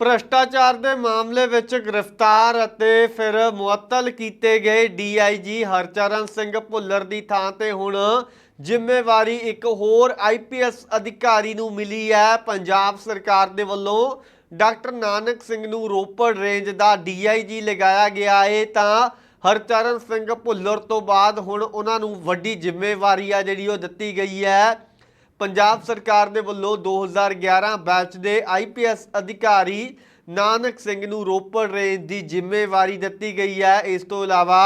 ਭ੍ਰਸ਼ਟਾਚਾਰ ਦੇ ਮਾਮਲੇ ਵਿੱਚ ਗ੍ਰਿਫਤਾਰ ਅਤੇ ਫਿਰ ਮੁਅੱਤਲ ਕੀਤੇ ਗਏ ਡੀਆਈਜੀ ਹਰਚਰਨ ਸਿੰਘ ਭੁੱਲਰ ਦੀ ਥਾਂ ਤੇ ਹੁਣ ਜ਼ਿੰਮੇਵਾਰੀ ਇੱਕ ਹੋਰ ਆਈਪੀਐਸ ਅਧਿਕਾਰੀ ਨੂੰ ਮਿਲੀ ਹੈ। ਪੰਜਾਬ ਸਰਕਾਰ ਦੇ ਵੱਲੋਂ ਡਾਕਟਰ ਨਾਨਕ ਸਿੰਘ ਨੂੰ ਰੋਪੜ ਰੇਂਜ ਦਾ ਡੀਆਈਜੀ ਲਗਾਇਆ ਗਿਆ ਹੈ ਤਾਂ ਹਰਚਰਨ ਸਿੰਘ ਭੁੱਲਰ ਤੋਂ ਬਾਅਦ ਹੁਣ ਉਹਨਾਂ ਨੂੰ ਵੱਡੀ ਜ਼ਿੰਮੇਵਾਰੀ ਆ ਜਿਹੜੀ ਉਹ ਦਿੱਤੀ ਗਈ ਹੈ। ਪੰਜਾਬ ਸਰਕਾਰ ਦੇ ਵੱਲੋਂ 2011 ਬੈਚ ਦੇ ਆਈਪੀਐਸ ਅਧਿਕਾਰੀ ਨਾਨਕ ਸਿੰਘ ਨੂੰ ਰੋਪੜ ਰੇਂਜ ਦੀ ਜ਼ਿੰਮੇਵਾਰੀ ਦਿੱਤੀ ਗਈ ਹੈ। ਇਸ ਤੋਂ ਇਲਾਵਾ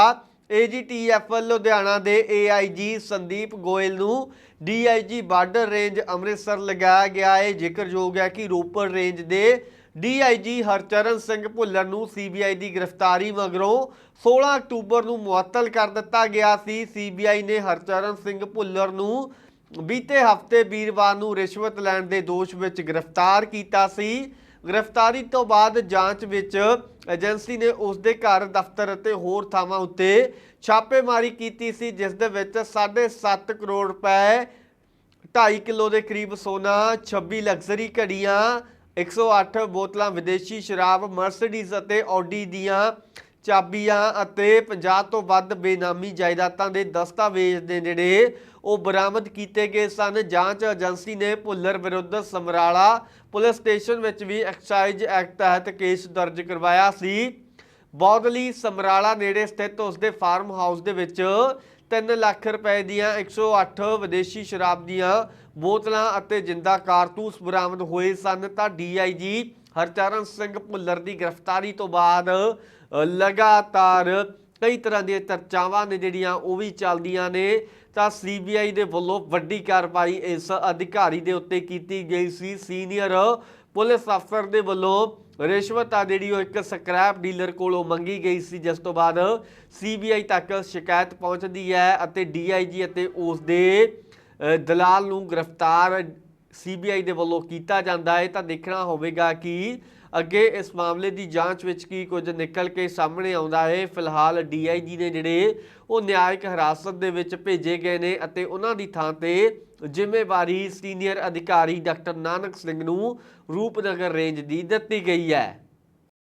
ਏਜੀਟੀਐਫ ਲੁਧਿਆਣਾ ਦੇ ਏਆਈਜੀ ਸੰਦੀਪ ਗੋਇਲ ਨੂੰ ਡੀਆਈਜੀ ਬਾਰਡਰ ਰੇਂਜ ਅੰਮ੍ਰਿਤਸਰ ਲਗਾਇਆ ਗਿਆ ਹੈ। ਜ਼ਿਕਰਯੋਗ ਹੈ ਕਿ ਰੋਪੜ ਰੇਂਜ ਦੇ ਡੀਆਈਜੀ ਹਰਚਰਨ ਸਿੰਘ ਭੁੱਲਰ ਨੂੰ ਸੀਬੀਆਈ ਦੀ ਗ੍ਰਿਫਤਾਰੀ ਮਗਰੋਂ 16 ਅਕਤੂਬਰ ਨੂੰ ਮੁਅੱਤਲ ਕਰ ਦਿੱਤਾ ਗਿਆ ਸੀ। ਸੀਬੀਆਈ ਨੇ ਹਰਚਰਨ ਸਿੰਘ ਭੁੱਲਰ ਨੂੰ ਬੀਤੇ ਹਫ਼ਤੇ ਵੀਰਵਾਰ ਨੂੰ ਰਿਸ਼ਵਤ ਲੈਣ ਦੇ ਦੋਸ਼ ਵਿੱਚ ਗ੍ਰਿਫਤਾਰ ਕੀਤਾ ਸੀ। ਗ੍ਰਿਫਤਾਰੀ ਤੋਂ ਬਾਅਦ ਜਾਂਚ ਵਿੱਚ ਏਜੰਸੀ ਨੇ ਉਸ ਦੇ ਘਰ, ਦਫ਼ਤਰ ਅਤੇ ਹੋਰ ਥਾਵਾਂ ਉੱਤੇ ਛਾਪੇਮਾਰੀ ਕੀਤੀ ਸੀ, ਜਿਸ ਦੇ ਵਿੱਚ 7.5 ਕਰੋੜ ਰੁਪਏ 2.5 ਕਿਲੋ ਦੇ ਕਰੀਬ ਸੋਨਾ 26 ਲਗਜ਼ਰੀ ਘੜੀਆਂ 108 ਬੋਤਲਾਂ ਵਿਦੇਸ਼ੀ ਸ਼ਰਾਬ, ਮਰਸੀਡੀਜ਼ ਅਤੇ ਆਡੀ ਦੀਆਂ ਚਾਬੀਆਂ ਅਤੇ 50 ਤੋਂ ਵੱਧ ਬੇਨਾਮੀ ਜਾਇਦਾਦਾਂ ਦੇ ਦਸਤਾਵੇਜ਼ ਦੇ ਜਿਹੜੇ ਉਹ ਬਰਾਮਦ ਕੀਤੇ ਗਏ ਸਨ। ਜਾਂਚ ਏਜੰਸੀ ਨੇ ਭੁੱਲਰ ਵਿਰੁੱਧ ਸਮਰਾਲਾ ਪੁਲਿਸ ਸਟੇਸ਼ਨ ਵਿੱਚ ਵੀ ਐਕਸਾਈਜ਼ ਐਕਟ ਤਹਿਤ ਕੇਸ ਦਰਜ ਕਰਵਾਇਆ ਸੀ। ਬੌਦਲੀ ਸਮਰਾਲਾ ਨੇੜੇ ਸਥਿਤ ਉਸਦੇ ਫਾਰਮ ਹਾਊਸ ਦੇ ਵਿੱਚ 3 ਲੱਖ ਰੁਪਏ ਦੀਆਂ 108 ਵਿਦੇਸ਼ੀ ਸ਼ਰਾਬ ਦੀਆਂ ਬੋਤਲਾਂ ਅਤੇ ਜਿੰਦਾ ਕਾਰਤੂਸ ਬਰਾਮਦ ਹੋਏ ਸਨ ਤਾਂ ਡੀਆਈਜੀ ਹਰਚਰਨ ਸਿੰਘ ਭੁੱਲਰ ਦੀ ਗ੍ਰਿਫਤਾਰੀ ਤੋਂ ਬਾਅਦ ਲਗਾਤਾਰ ਕਈ ਤਰ੍ਹਾਂ ਦੀਆਂ ਚਰਚਾਵਾਂ ਨੇ ਜਿਹੜੀਆਂ ਉਹ ਵੀ ਚੱਲਦੀਆਂ ਨੇ ਤਾਂ ਸੀਬੀਆਈ ਦੇ ਵੱਲੋਂ ਵੱਡੀ ਕਾਰਵਾਈ ਇਸ ਅਧਿਕਾਰੀ ਦੇ ਉੱਤੇ ਕੀਤੀ ਗਈ ਸੀ। ਸੀਨੀਅਰ ਪੁਲਿਸ ਅਫਸਰ ਦੇ ਵੱਲੋਂ ਰਿਸ਼ਵਤ ਆ ਜਿਹੜੀ ਉਹ ਇੱਕ ਸਕ੍ਰੈਪ ਡੀਲਰ ਕੋਲੋਂ ਮੰਗੀ ਗਈ ਸੀ ਜਿਸ ਤੋਂ ਬਾਅਦ ਸੀਬੀਆਈ ਤੱਕ ਸ਼ਿਕਾਇਤ ਪਹੁੰਚਦੀ ਹੈ ਅਤੇ ਡੀਆਈਜੀ ਅਤੇ ਉਸ ਦੇ ਅ, ਦਲਾਲ ਨੂੰ ਗ੍ਰਿਫਤਾਰ ਸੀਬੀਆਈ ਦੇ ਵੱਲੋਂ ਕੀਤਾ ਜਾਂਦਾ ਹੈ। ਤਾਂ ਦੇਖਣਾ ਹੋਵੇਗਾ ਕਿ ਅੱਗੇ ਇਸ ਮਾਮਲੇ ਦੀ ਜਾਂਚ ਵਿੱਚ ਕੀ ਕੁਝ ਨਿਕਲ ਕੇ ਸਾਹਮਣੇ ਆਉਂਦਾ ਹੈ, ਫਿਲਹਾਲ ਡੀਆਈਜੀ ਨੇ ਜਿਹੜੇ ਉਹ ਨਿਆਇਕ ਹਿਰਾਸਤ ਦੇ ਵਿੱਚ ਭੇਜੇ ਗਏ ਨੇ ਅਤੇ ਉਹਨਾਂ ਦੀ ਥਾਂ ਤੇ ਜ਼ਿੰਮੇਵਾਰੀ ਸੀਨੀਅਰ ਅਧਿਕਾਰੀ ਡਾਕਟਰ ਨਾਨਕ ਸਿੰਘ ਨੂੰ ਰੂਪਨਗਰ ਰੇਂਜ ਦੀ ਦਿੱਤੀ ਗਈ ਹੈ।